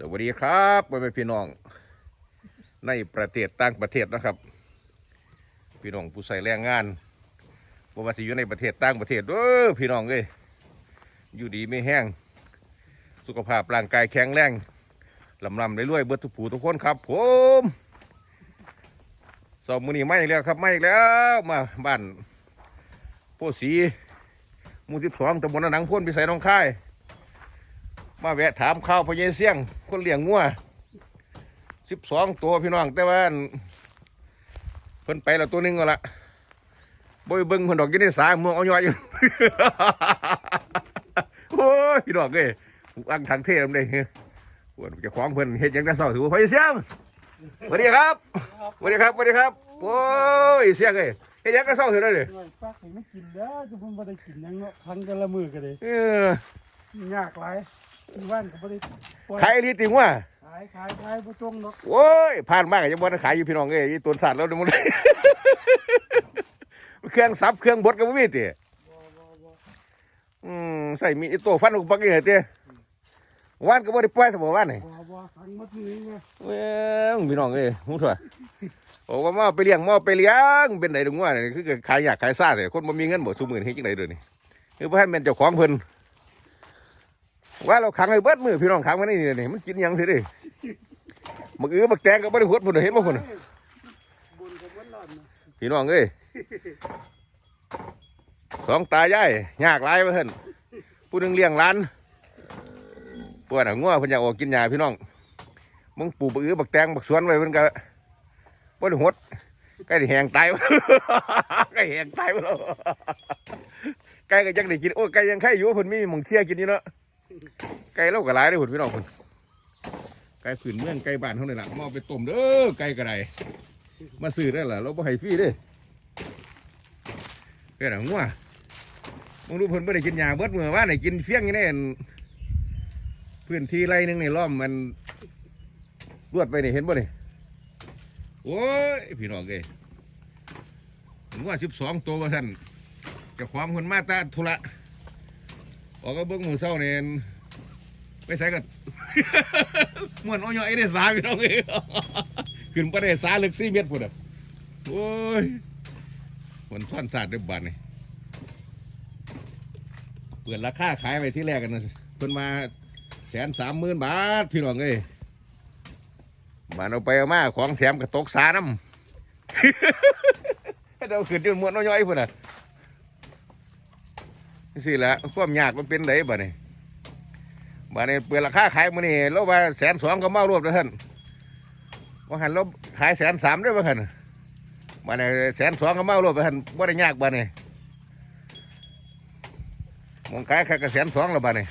สวัสดีครับพ่อแม่พี่น้อง ในประเทศต่างประเทศนะครับ พี่น้องผู้ใส่แรงงานบ่ว่าสิอยู่ในประเทศต่างประเทศเด้อพี่น้องเอ้ยอยู่ดีไม่แห้ง สุขภาพร่างกายแข็งแรงลำลำรวยๆเบิดทุกผู้ทุกคนครับผมสอบมือนีไม่แล้วครับไม่แล้วมาบ้านโพสีมู่สิบสองตำบลหนังพ่นพิสัยหน้องค่าย มาแวะถามข้าวพญเสียง คนเลี้ยงงัวสิบสองตัวพี่น้องแต่ว่าอั่นเพิ่นไปแล้วตัวหนึงก็ละบ่ไปเบิ่งเพิ่นดอกอยินในสาเมืองเอาย่อยอยู่โอ้ยพี่น้องเอ้ยอุกอังทางเทศนำเลยปวดจะคล้องเพิ่นเฮ็ดหยังแต่เช้าถือว่าพญเสียงสวัสดีครับสวัสดีครับสวัสดีครับโอ้ยเสียงเอ้ยเฮ็ดหยังแต่เช้าถือได้เลยหน่อยปักให้มันกินแล้วจะพุ่งบ่ได้กินหยังเนาะพันกันละมือกันเลยเออยากหลาย ที่บ้านก็บ่ได้ปล่อยขายอีหลีติงว่าขายขายขายบ่จงเนาะโอ้ยผ่านมากยังบ่ได้ขายอยู่พี่น้องเอ้ยอีตัวสัตว์แล้วเดี๋ยวมัน เครื่องซับเครื่องบดก็บ่มีติบ่บ่บ่อืมใส่มีอีโต้ฟันอุปกรณ์เอ้ยติว่านก็บ่ได้ปล่อยซะบ่ว่านนี่บ่บ่ฟังหมดมือไงเว้ยพี่น้องเอ้ยฮู้ทั่วโอ้ว่ามาไปเลี้ยงมาไปเลี้ยงเป็นไดดงว่านี่คือขายอยากขายซ่าแต่คนบ่มีเงินบ่ซุมื้อนี้เฮ็ดจังไดเด้อนี่คือบ่ให้แม่นเจ้าของเพิ่น ว่าเราขังไว้เบิดมือพี่น้องขังไว้ในนี่นี่มันกินยังซิเด้บักอื้อบักแตงก็บ่ได้หดพุ่นเห็นบ่พุ่นน่ะบนกับมันพี่น้องเอ้ยสองตายายยากหลายเพื่อนผู้หนึงเลี้ยงร้านปวดอะงัวเพิ่นอยากออกกินหญ้าพี่น้องมึงปลูกบักอื้อบักแตงบักสวนไว้เพิ่นก็บ่ได้หดใกล้แหงตายใกล้แหงตายไปแล้วไก่ก็ยังได้กินโอ้ยไก่ยังไข่อยู่เพิ่นมีม่องเที่ยกินอยู่เนาะ ไก่เราก็หลายเด้อพุ่นพี่น้องเพิ่นไก่ขืนเมืองไก่บ้านเฮานี่ล่ะมอไปต้มเด้อไก่ก็ได้มาซื้อได้ล่ะเราบ่ให้ฟรีเด้เกิดอะไรงัวมึงดูเพิ่นบ่ได้กินยาเบิดมื้อว่าไหนกินเฟี้ยงยู่ในอั่นพื้นที่ไรนึงในี่ล้อมมันรวดไปนี่เห็นบ่นี่โอ้ยพี่น้องเอ้ยงัว12ตัวว่าซั่นจ้าของเพิ่นมาตาธุระ ออกก็เบิ่งมือเช้านี่อั่นไปใส่กันเหม่วนเอย่อยได้สาพี่น้องเอ้ขึ้นไปได้สาลึกสี่เมตรพุ่นอะโอ้ยมันท่อนสาดด้วยบานนี่เปิดราคาขายไปที่แรกกันนะเพิ่นมาแสนสามหมื่นบาทพี่น้องเอ้ยบาเอาไปเอามาของแถมกระตกสาน้ำให้เราขึ้นจนมวนน้อยๆพุ่นอะ สิละความยากมันเป็นไดบ้านี่บ้านนี้เปิดราคาขายมื้อนี้เราว่าแสนสองก็เมารวบแล้วท่านว่าหันเราขายแสนสามได้บ่หันบ้านนี้แสนสองก็เมารวบไปหันบ่ได้ยากบ้านนี้มองขายแค่กระแสนสองแล้วบ้านนี้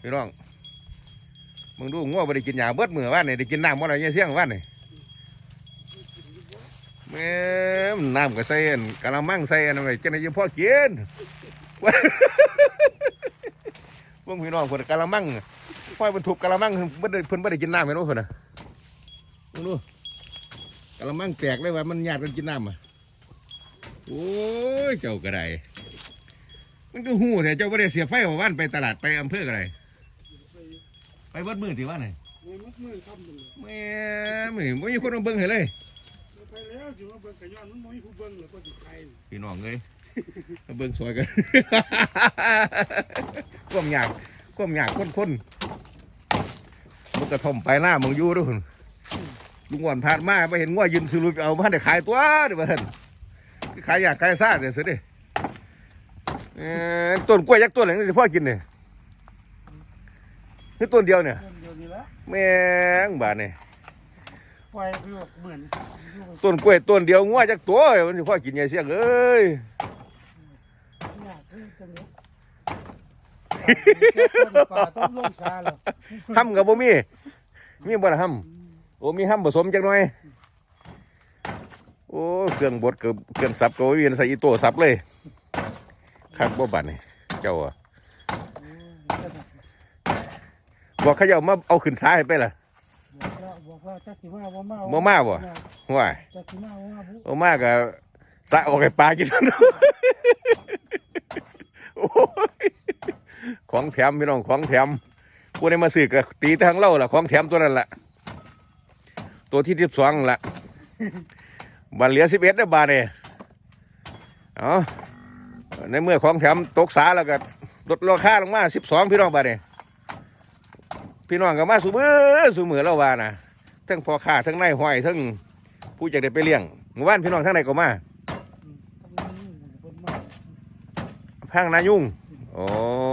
พี่น้องมึงดูงัวบ่ได้กินหญ้าเบิดมือว่านนี่ได้กินน้ำบ่ได้ยเสียงว่านนี่ แม่มน้ำก็ใส่อันกะละมังใส่อันนั้นไว้จังได๋ยังพอกินพวกพี่น้องเพิ่นกะละมังปล่อยบรรทุกกะละมังเพิ่นได้เพิ่นบ่ได้กินน้ำแม่นบ่เพิ่นน่ะมึงดูกะละมังแตกเลยว่ามันญาติกันกินน้ำอะโอ้ยเจ้าก็ได้มันก็หู้แต่เจ้าบ่ได้เสียบไฟว่าวันไปตลาดไปอำเภอก็ได้ไปเบิดมื้อที่ว่าไหนโอ้ยมัดมือค่ำจังเลยแม่มื้อนี้บ่มีคนมาเบิ่งให้เลย ไปแล้วสิว่าเบิ่งกะย้อนมันบ่มีผู้เบิ่งแล้วก็สิใครพี่น้องเอ้ยมาเบิ่งซอยกัน ความยากความยากคนๆมันกระท่อมไปหน้ามึงอยู่เด้วยลุงอ้วนผ่านมาไปเห็นงัวยืนซื้อรูปเอามาได้ขายตัวเดี๋ยวเพิ่นขายอยากขายซ่าเดี๋ยวสิเด้เอ่อต้นกล้วยยักษ์ต้นไหนนี่พ่อกินเนี่ยคือต้นเดียวเนี่ยคนเดียวนี่ละแม่งบาดเนี่ย ปล่อยไปแบบเหมือนต้นกล้วยต้นเดียวงัวจักตัวมันสิพ่อกินยายเสียงเอ้ยยากคือจังเลยปลาต้มลงชาแล้วห้ำกับบ่มี มีบ่ล่ะห้ำโอ้มีห้ำผสมจักหน่อย โอ้เครื่องบดกับเครื่องสับก็บ่มีใส่อีโต้สับเลยคักบ่บัดนี่เจ้าอะบอกเขาเจ้ามาเอาขึ้นซ้ายไปล่ะ บอกว่าบอกว่าจักสิมาบ่มาบ่มาบ่ว้ายจักสิมาบ่มาบ่เอามากะสะออกให้ปลากินโอ้ยของแถมพี่น้องของแถมผู้ใดมาซื้อก็ตีทางเล่าล่ะของแถมตัวนั้นล่ะตัวที่สิบสองล่ะบัตรเหลือสิบเอ็ดนะบาทเนี่ยเอาในเมื่อของแถมตกสาแล้วก็ลดราคาลงมาสิบสองพี่น้องบาทเนี่ย พี่น้องก็มาสูมือสูมือแล้วว่านะทั้งพอค้าทั้งนายห้อยทั้งผู้จะได้ไปเลี้ยงเมื่อวานพี่น้องทั้งไหนก็มาทั้งางนายุ่งโอ้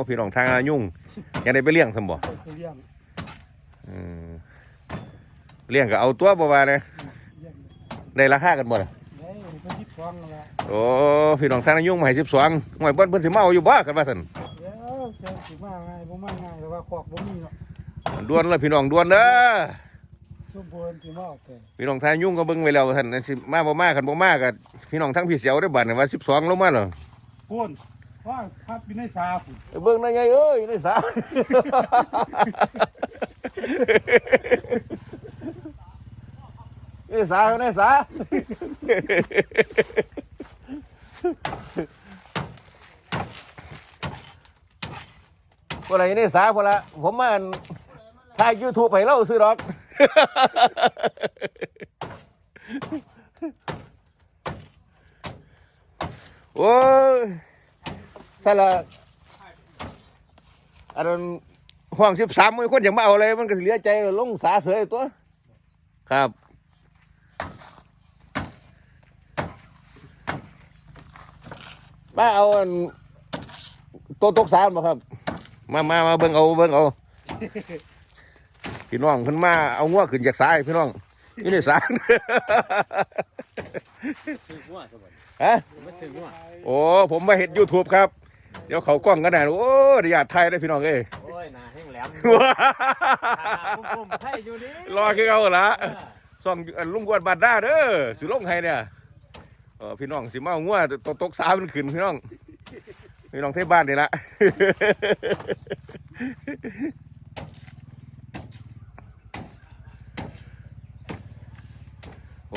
พี่น้องทางนายุ่งยังได้ไปเลี้ยงสมบ่เลี้ยงอืมเลี้ยงก็เอาตัวบ่ว่าเนี่ยเลยได้ราคากันบ่ล่ะได้เพิ่นยิบฟองนั่นละโอ้พี่น้องทางนายุ่งมาให้สิบสองหวยเบิ้นเพิ่นสิมาเอาอยู่บ่กันว่าซั่นเดี๋ยวเจะสิมาง่ายบ่มาง่ายแต่ว่าขอกบ่มีเนาะ ด่วนเลยพี่น้องด่วนเด้อชุมพลสิมาเอาแต่พี่น้องทางนายุ่งก็เบิ่งไว้แล้วว่าซั่นสิมาบ่มากันบ่มากันพี่น้องทั้งพี่เสียวได้อบัดนี่ว่าสิบสองลงมาเหรอพุ่นว่าพับอยู่ในสาพุ่นไปเบิ่งได้ไงเอ้ยได้สาได้สาได้สาพวกอะไรนี่สาพวกละผมมาอั่น ถ่ายยูทูบไปเล่าซื้อหรอก โอ้ยถ้าละอันนั้นห้องสิบสามมือคนอย่างมาเอาอะไรมันก็เหลียใจลงสาเสือตัว ครับ มาเอาอันตัวตกสามบ่ครับ มามามาเบิ่งเอาเบิ่งเอา พี่น้องเพิ่นมาเอางัวขึ้นจากสายพี่น้องนี่นี่สายซื้อหัวสบัดฮะผมไม่ซื้อหัวโอ้ผมมาเห็น YouTube ครับ เดี๋ยวเขากล้องกันนะโอ้เดี๋ยวอยากไทยได้พี่น้องเอ้ยโอ้ยหนาแห้งแหลมว้าปุ่มๆไทยอยู่นี่รอคือเอาละเออส่องอันลุงกวนบาดด้าเด้อสิลงให้เนี่ยเออพี่น้องสิมาเอางัวตกตกสามมันขึ้นพี่น้องพี่น้องเทบ้านนี่ละ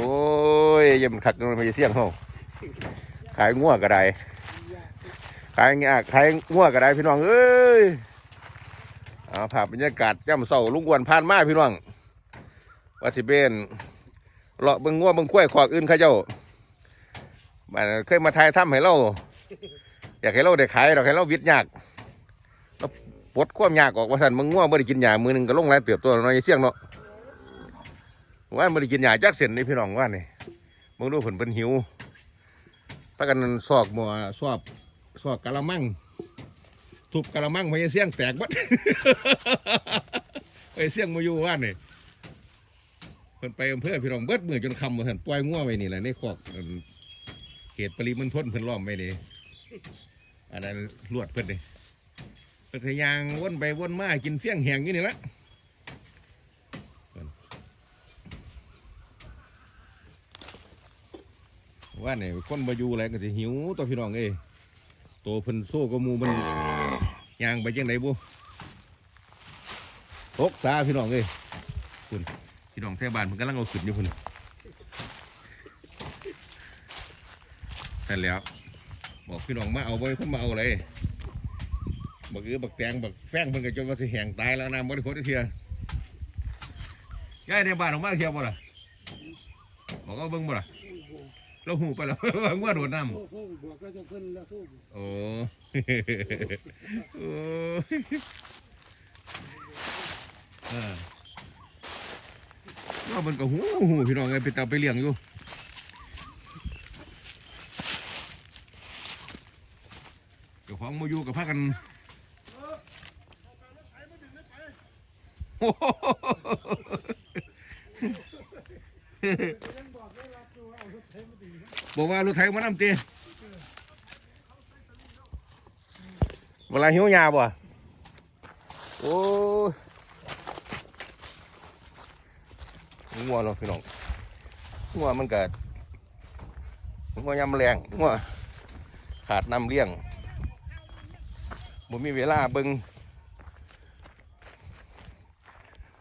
อ้ยเยังขัดมันไม่เสี่ยงเขาขายงัวก็ได้ขายงาขายงัวก็ได้พี่น้องเอ้ยเอาภาพบรรยากาศย่ำเศร้าลุงวนผ่านมาพี่น้องว่าสิเป็นเลาะเบิ่งงัวเบิ่งกล้วยขอกอื่นเขาเจ้ามันเคยมาทายถ้ำให้เราอยากให้เราได้ขายเราให้เราวิทย์ยากเราปลดความยากออกว่าสันมึงง่วงไม่ได้กินหยามือหนึ่งก็ลงหลายเติบตัวน้อยเสี่ยงเนาะ ว่าม่ได้กินหยาจักเส้นนี่พี่น้องว่านี่มึงดูผลเป็นหิวถ้ากันซอกหมัวซอบซอกกะละมังทุบกะละมังไม่เสี่ยงแตกบัดไปเสี่ยงมาอยู่ว่านี่เพิ่นไปอำเภอพี่น้องเบิดมือจนคำว่าท่นปล่อยงัวไว้นี่แหละในคอกเขตปริมณฑลเพิ่นล้อมไว้นี่อันนั้นลวดเพิ่นนี่เพิ่นยางวนไปวนมากินเฟี้ยงแหงอยู่นี่ละ ว่าเนี่ยคนมาอยู่อะไรก็สิหิวตัวพี่น้องเอ้ยโตวเพิ่นโซ่ก็มูมันยางไปจังไดบุตกสาพี่น้องเอ้ยพี่น้องแท่บ้านมันกำลังเอาขึ้นอยู่พุ่นแต่นแล้ว บอกพี่น้องมาเอาไว้เพิ่นมาเอาอะไรบักอือบักแตงบักแฟงเพิ่นก็จนว่าสิแหงตายแล้วน้ำบริโภคเทียยายในบ้านออกมาเทียบ่ล่ะบอกเอาเบิ่งบ่ล่ะ เราหูไปแล้วว่างัวโดดน้โอ้โหบวกก็จะขึ้นแล้วทุกำโอ้ โอ้เออว่ามันก็หูหูพี่น้องไงไปตามไปเลี้ยงอยู่เดี๋ยวของมาอยู่กับพากันโอ้โห บอกว่ารถไถมานำเตีเวลาหิวยาบ่โอ้ยงัวเนาะพี่น้องงัวมันเกิดงัวยำแรงงัวขาดน้ำเลี้ยงบ่มีเวลาเบิ่ง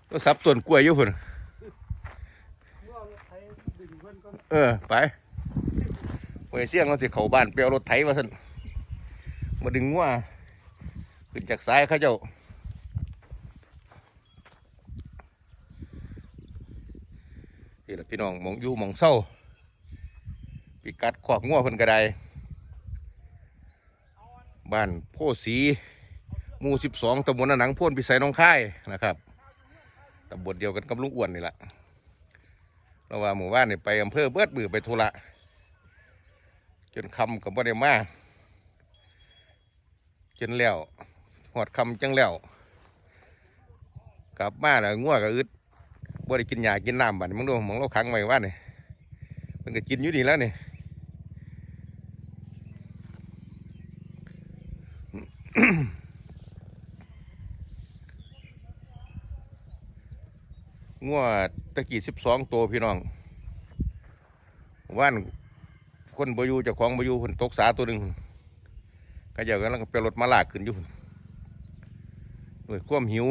ก็สับต้นกล้วยอยู่พุ่นเออ ไป เมื่อเสี่ยงเราสิเขาบ้านเปียวรถไถมาสันมาดึงว่าขึ้นจากซ้ายเขาเจ้านี่แหละพี่น้องมองยู่มองเศร้าปีกัดขวากงัวเพิ่นกระไดบ้านโพสีหมู่สิบสองตำบลหนังพ่นพิสัยน้องค่ายนะครับตำบลเดียวกันกับลุงอ้วนนี่แหละเราว่าหมู่บ้านนี่ไปอำเภอเบิดบือไปทุระ จนคำกับบ่ได้มาจนแล้วหอดคำจังแล้ว กลับมาแล้วงัวก็อึดบ่ได้กินหญ้ากินน้ำบัดนี้มึงดูมึงเราขังไว้ว่านี่มันก็กินอยู่นี่แล้วนี่งัวตะกี้สิบสองตัวพี่น้องว่าน คนบอยู่เจ้าของบอยู่คนตกสาตัวหนึ่งก็เจ้ากันแล้วก็ไปรถมาลากขึ้นอยู่ด้วยความหิว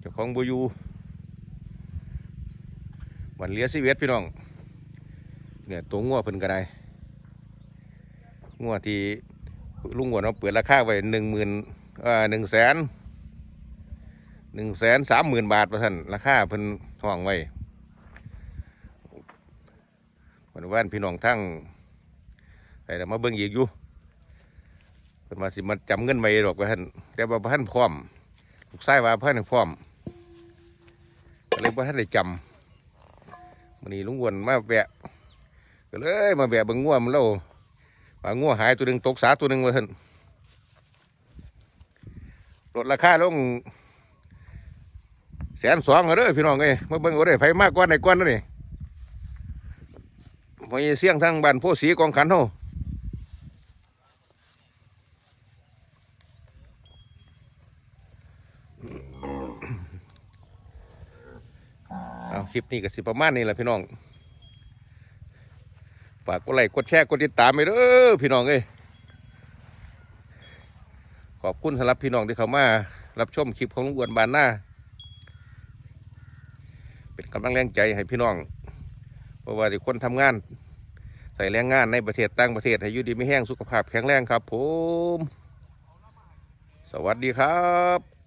เจ้าของบอยู่วันเลี้ยสิเวตพี่น้องเนี่ยตัวงัวเพิ่นก็ได้งัวที่ลุงหัวเราะเปิดราคาไว้หนึ่งหมื่นเอ่อหนึ่งแสนหนึ่งแสนสามหมื่นบาทประท่านราคาเพิ่นห้องไว้ ว่านพี่น้องทั้งใส่มาเบิ่งอีกอยู่เพิ่นมาสิมาจำเงินไว้ดอกประท่านแต่ว่าบ่ท่านพร้อมลูกชายว่าบ่ท่านพร้อมเลยบ่ท่านได้จำมันนี้ลุงวนมาแวะก็เลยมาแวะเบิ่งงัวมันแล้วว่างัวหายตัวหนึ่งตกสาตัวหนึ่งมาท่นลดราคาลงแสนสองเอาเด้อพี่น้องเอ้ยมาเบิ่งเอาเด้ไฟมากกว่าในก้อนนั่นนี่ พอเสี่ยงทางบ้านโพสีกองขันเฮาเอาคลิปนี้ก็สิประมาณนี้แหละพี่น้อง ฝากกดไลค์กดแชร์กดติดตามไปเด้อพี่น้องเอ้ยขอบคุณสำหรับพี่น้องที่เข้ามา รับชมคลิปของลุงอ้วนบานหน้า เป็นกำลังแรงใจให้พี่น้อง ราะว่าที่คนทำงาน ใส่แรงงานในประเทศต่างประเทศให้อยู่ดีไม่แห้งสุขภาพแข็งแรงครับ ผม สวัสดีครับ